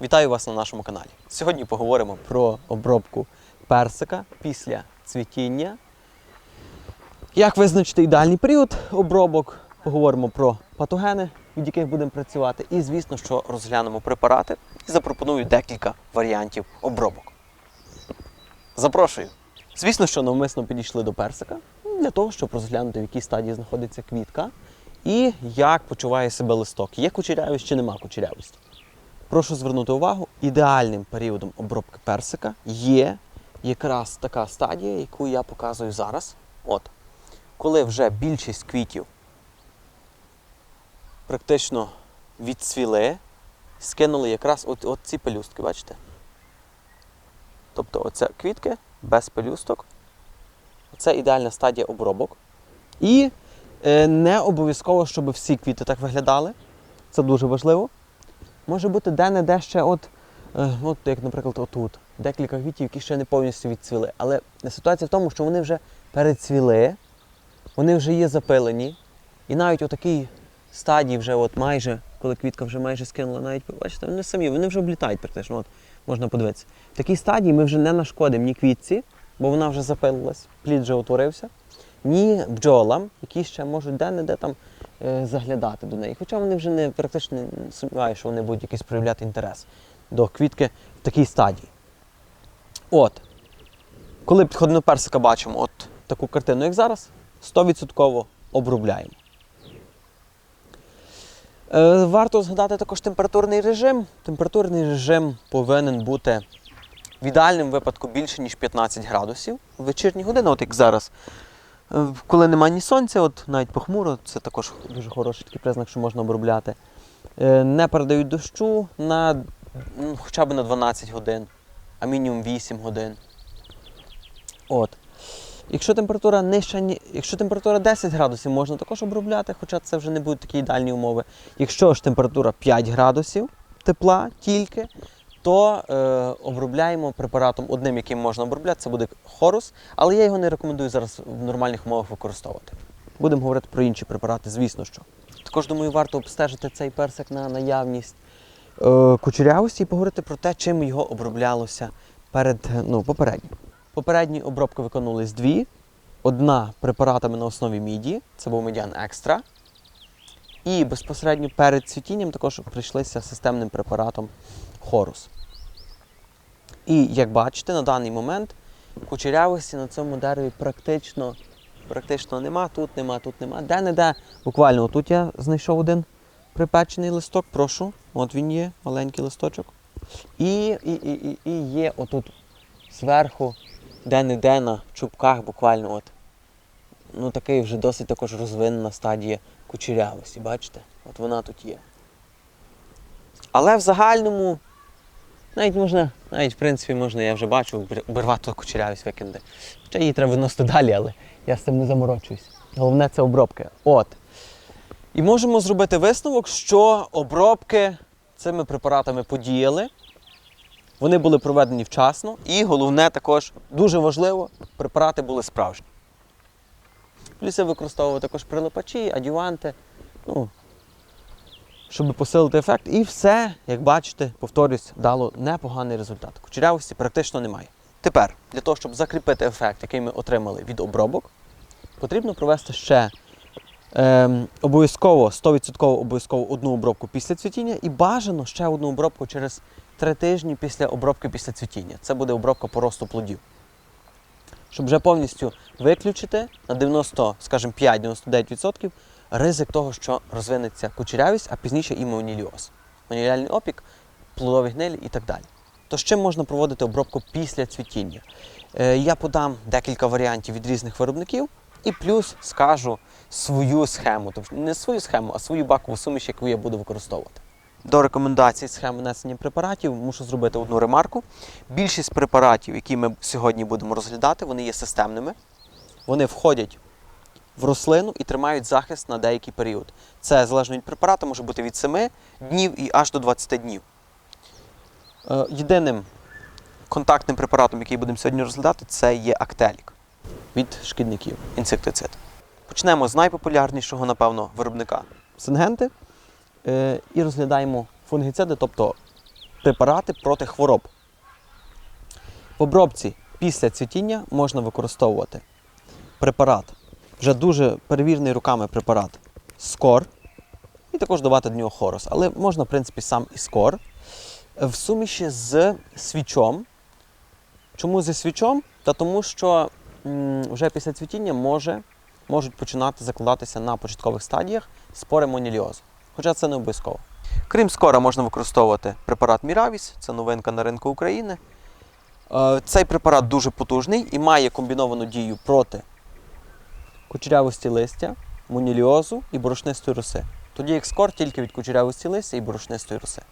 Вітаю вас на нашому каналі. Сьогодні поговоримо про обробку персика після цвітіння. Як визначити ідеальний період обробок? Поговоримо про патогени, від яких будемо працювати. І, звісно, що розглянемо препарати і запропоную декілька варіантів обробок. Запрошую! Звісно, що навмисно підійшли до персика для того, щоб розглянути, в якій стадії знаходиться квітка і як почуває себе листок. Є кучерявість чи нема кучерявості. Прошу звернути увагу, ідеальним періодом обробки персика є якраз така стадія, яку я показую зараз. От. Коли вже більшість квітів практично відцвіли, скинули якраз от, от ці пелюстки, бачите? Тобто оце квітки без пелюсток. Це ідеальна стадія обробок. І е, не обов'язково, щоб всі квіти так виглядали. Це дуже важливо. Може бути де-не-де ще, от, е, от як, наприклад, отут. Декілька квітів, які ще не повністю відцвіли. Але ситуація в тому, що вони вже перецвіли, вони вже є запилені. І навіть у такій стадії, вже от майже, коли квітка вже майже скинула, навіть бачите, вони самі, вони вже облітають практично. От, можна подивитися. В такій стадії ми вже не нашкодимо ні квітці, бо вона вже запилилась, плід вже утворився, ні бджолам, які ще можуть де-не-де там заглядати до неї. Хоча вони вже не практично не сумніваюся, що вони будуть якийсь проявляти інтерес до квітки в такій стадії. От. Коли підходимо персика бачимо от таку картину, як зараз, 100% обробляємо. Е, Варто згадати також температурний режим. Температурний режим повинен бути в ідеальному випадку більше, ніж 15 градусів. В вечірні години, от як зараз. Коли немає ні сонця, от навіть похмуро, це також дуже хороший такий признак, що можна обробляти. Е, Не передають дощу на ну, хоча б на 12 годин, а мінімум 8 годин. От. Якщо температура нижча, якщо температура 10 градусів, можна також обробляти, хоча це вже не будуть такі ідеальні умови. Якщо ж температура 5 градусів тепла тільки, то е, обробляємо препаратом одним, яким можна обробляти, це буде хорус, але я його не рекомендую зараз в нормальних умовах використовувати. Будемо говорити про інші препарати, звісно що. Також думаю, варто обстежити цей персик на наявність е, кучерявості і поговорити про те, чим його оброблялося перед е, ну, попередньо. Попередні обробки виконувались дві. Одна препаратами на основі міді, це був медіан екстра. І безпосередньо перед цвітінням також прийшлися системним препаратом Хорус. І як бачите, на даний момент кучерявості на цьому дереві практично, практично нема, тут нема, тут нема. Де-не-де, буквально тут я знайшов один припечений листок, прошу. От він є, маленький листочок. І, і, і, і, і є отут зверху, де-не-де на чубках буквально от. Ну, такий вже досить також розвинена стадія кучерявості, бачите? От вона тут є. Але в загальному, навіть можна, навіть в принципі можна, я вже бачу, обірвати кучерявість викинути. Хоча її треба виносити далі, але я з цим не заморочуюсь. Головне це обробки. От. І можемо зробити висновок, що обробки цими препаратами подіяли. Вони були проведені вчасно, і головне також дуже важливо, препарати були справжні. Плюс я використовував також прилипачі, адюванти, ну, щоб посилити ефект. І все, як бачите, повторюсь, дало непоганий результат. Кучерявості практично немає. Тепер, для того, щоб закріпити ефект, який ми отримали від обробок, потрібно провести ще ем, обов'язково 100% обов'язково одну обробку після цвітіння і бажано ще одну обробку через три тижні після обробки після цвітіння. Це буде обробка по росту плодів. Щоб вже повністю виключити на 90, скажімо, 5-99% ризик того, що розвинеться кучерявість, а пізніше і моніліоз. Моніліальний опік, плодові гнилі і так далі. То з чим можна проводити обробку після цвітіння? Е, я подам декілька варіантів від різних виробників і плюс скажу свою схему, тобто не свою схему, а свою бакову суміш, яку я буду використовувати. До рекомендацій схем внесення препаратів мушу зробити одну ремарку. Більшість препаратів, які ми сьогодні будемо розглядати, вони є системними. Вони входять в рослину і тримають захист на деякий період. Це залежно від препарату, може бути від 7 днів і аж до 20 днів. Е, Єдиним контактним препаратом, який будемо сьогодні розглядати, це є актелік від шкідників, інсектицид. Почнемо з найпопулярнішого, напевно, виробника Сингенти. Е, і розглядаємо фунгіциди, тобто препарати проти хвороб. В обробці після цвітіння можна використовувати препарат, вже дуже перевірений руками препарат Скор, і також давати до нього хорос. Але можна, в принципі, сам і скор в суміші з свічом. Чому зі свічом? Та тому що вже після цвітіння може, можуть починати закладатися на початкових стадіях спори моніліозу. Хоча це не обов'язково. Крім скора, можна використовувати препарат Міравіс, це новинка на ринку України. Е, Цей препарат дуже потужний і має комбіновану дію проти кучерявості листя, моніліозу і борошнистої роси. Тоді як скор тільки від кучерявості листя і борошнистої роси.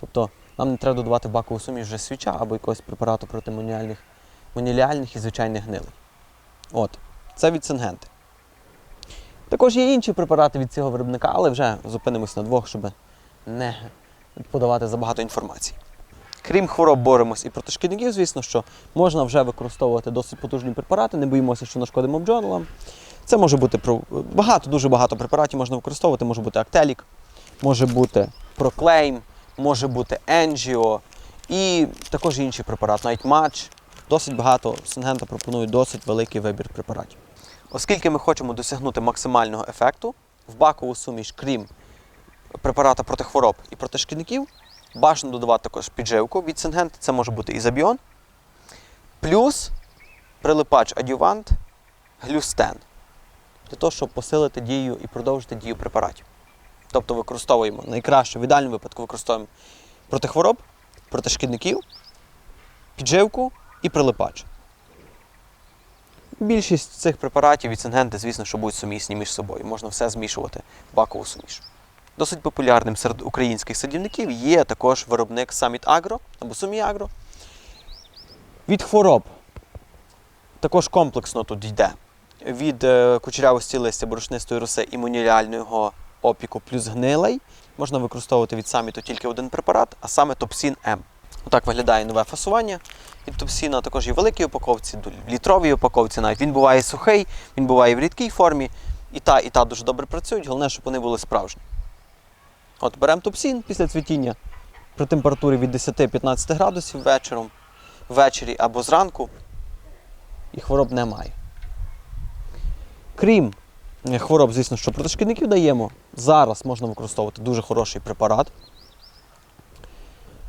Тобто нам не треба додавати в бакову суміш вже свіча або якогось препарату проти моніліальних, моніліальних і звичайних гнилей. От, це від Сингенти. Також є інші препарати від цього виробника, але вже зупинимось на двох, щоб не подавати забагато інформації. Крім хвороб, боремось і проти шкідників, звісно, що можна вже використовувати досить потужні препарати, не боїмося, що нашкодимо бджолам. Це може бути про- багато, дуже багато препаратів можна використовувати. Може бути Актелік, може бути Проклейм, може бути Енджіо і також інші препарати, навіть матч. Досить багато Сингента пропонує досить великий вибір препаратів. Оскільки ми хочемо досягнути максимального ефекту, в бакову суміш, крім препарата проти хвороб і проти шкідників, бажано додавати також підживку від Сингента, це може бути ізобіон, плюс прилипач адювант глюстен для того, щоб посилити дію і продовжити дію препаратів. Тобто використовуємо найкраще в ідеальному випадку використовуємо проти хвороб, проти шкідників, підживку і прилипач. Більшість цих препаратів від Сингенти, звісно, що будуть сумісні між собою. Можна все змішувати в бакову суміш. Досить популярним серед українських садівників є також виробник Summit Agro або Сумі Агро. Від хвороб також комплексно тут йде. Від е, кучерявості листя борошнистої роси і моніліального опіку плюс гнилей можна використовувати від саміту тільки один препарат, а саме Топсін М. Отак виглядає нове фасування від Топсіна. Також є в великій упаковці, в літровій упаковці навіть. Він буває сухий, він буває в рідкій формі. І та, і та дуже добре працюють. Головне, щоб вони були справжні. От беремо Топсін після цвітіння при температурі від 10-15 градусів вечором, ввечері або зранку, і хвороб немає. Крім е, хвороб, звісно, що проти шкідників даємо, зараз можна використовувати дуже хороший препарат.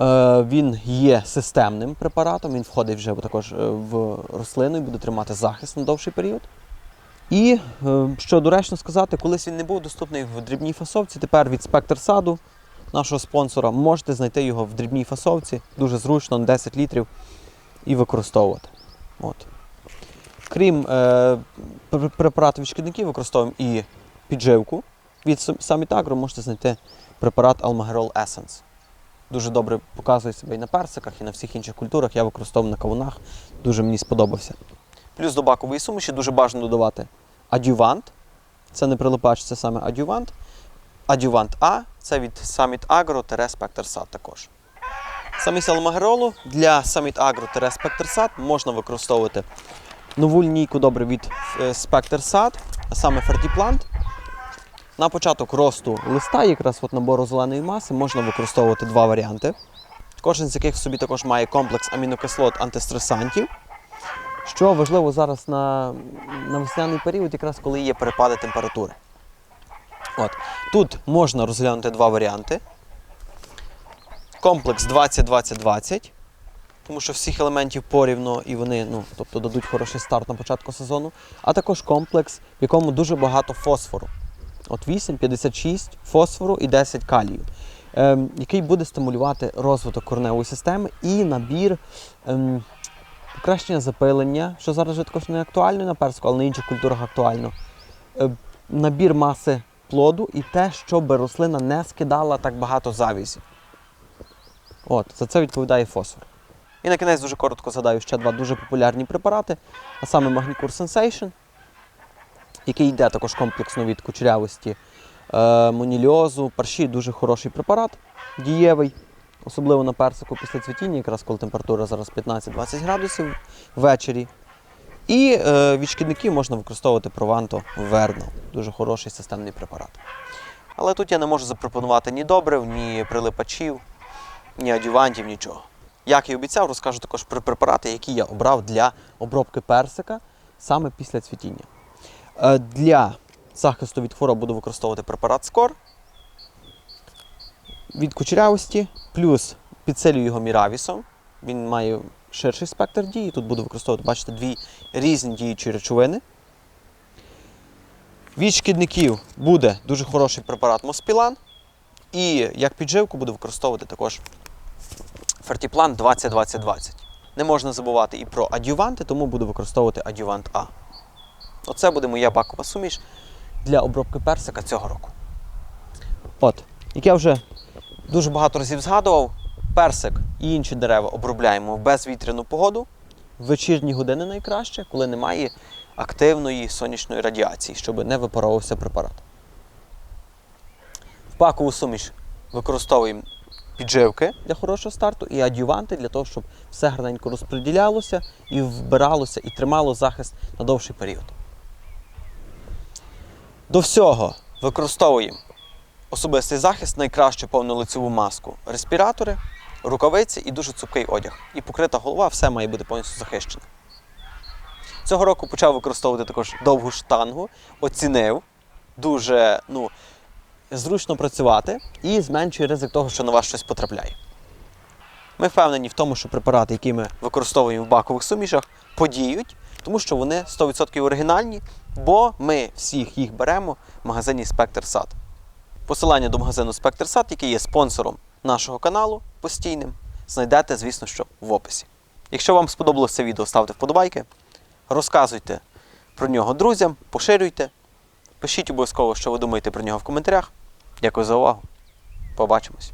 Е, Він є системним препаратом, він входить вже також е, в рослину і буде тримати захист на довший період. І, е, що доречно сказати, колись він не був доступний в дрібній фасовці, тепер від спектр саду, нашого спонсора, можете знайти його в дрібній фасовці, дуже зручно, на 10 літрів, і використовувати. От. Крім е, пр- препаратів від шкідників, використовуємо і підживку. Від Agro можете знайти препарат Almagerol Essence. Дуже добре показує себе і на персиках, і на всіх інших культурах. Я використовую на кавунах. Дуже мені сподобався. Плюс до бакової суміші дуже бажано додавати адювант. Це не прилипач, це саме адювант. Адювант А це від Summit Agro Spectre Sat також. Замість алмагеролу для Summit Agro Spectre Sat можна використовувати нову лінійку добре від е, Spectre а саме Fertiplant. На початок росту листа, якраз от набору зеленої маси, можна використовувати два варіанти. Кожен з яких собі також має комплекс амінокислот антистресантів. Що важливо зараз на, на весняний період, якраз коли є перепади температури. От. Тут можна розглянути два варіанти. Комплекс 20-20-20, тому що всіх елементів порівно і вони ну, тобто, дадуть хороший старт на початку сезону. А також комплекс, в якому дуже багато фосфору. От 8, 56 фосфору і 10 калію, ем, який буде стимулювати розвиток кореневої системи і набір ем, покращення запилення, що зараз вже також не актуально на персику, але на інших культурах актуально. Е, набір маси плоду і те, щоб рослина не скидала так багато завізів. От, за це відповідає фосфор. І на кінець дуже коротко згадаю ще два дуже популярні препарати, а саме Magnicure Sensation, який йде також комплексно від кучерявості, е, моніліозу, парші дуже хороший препарат, дієвий, особливо на персику після цвітіння, якраз коли температура зараз 15-20 градусів ввечері. І е, від шкідників можна використовувати Прованто Верно. Дуже хороший системний препарат. Але тут я не можу запропонувати ні добрив, ні прилипачів. ні адювантів, нічого. Як і обіцяв, розкажу також про препарати, які я обрав для обробки персика саме після цвітіння. Е, Для захисту від хвороб буду використовувати препарат Скор від кучерявості, плюс підсилюю його міравісом. Він має ширший спектр дії. Тут буду використовувати, бачите, дві різні діючі речовини. Від шкідників буде дуже хороший препарат Моспілан. І як підживку буду використовувати також Фертіплан 20-20-20. Не можна забувати і про адюванти, тому буду використовувати адювант А. Оце буде моя бакова суміш для обробки персика цього року. От, як я вже дуже багато разів згадував, персик і інші дерева обробляємо в безвітряну погоду. В вечірні години найкраще, коли немає активної сонячної радіації, щоб не випаровувався препарат. В пакову суміш використовуємо підживки для хорошого старту і адюванти для того, щоб все гарненько розподілялося і вбиралося, і тримало захист на довший період. До всього використовуємо особистий захист, найкращу повнолицеву маску, респіратори, рукавиці і дуже цупкий одяг. І покрита голова, все має бути повністю захищене. Цього року почав використовувати також довгу штангу, оцінив, дуже ну, зручно працювати і зменшує ризик того, що на вас щось потрапляє. Ми впевнені в тому, що препарати, які ми використовуємо в бакових сумішах, подіють, тому що вони 100% оригінальні, бо ми всіх їх беремо в магазині Спектр Сад. Посилання до магазину Спектр Сад, який є спонсором нашого каналу постійним, знайдете, звісно, що в описі. Якщо вам сподобалося це відео, ставте вподобайки, розказуйте про нього друзям, поширюйте. Пишіть обов'язково, що ви думаєте про нього в коментарях. Дякую за увагу. Побачимось.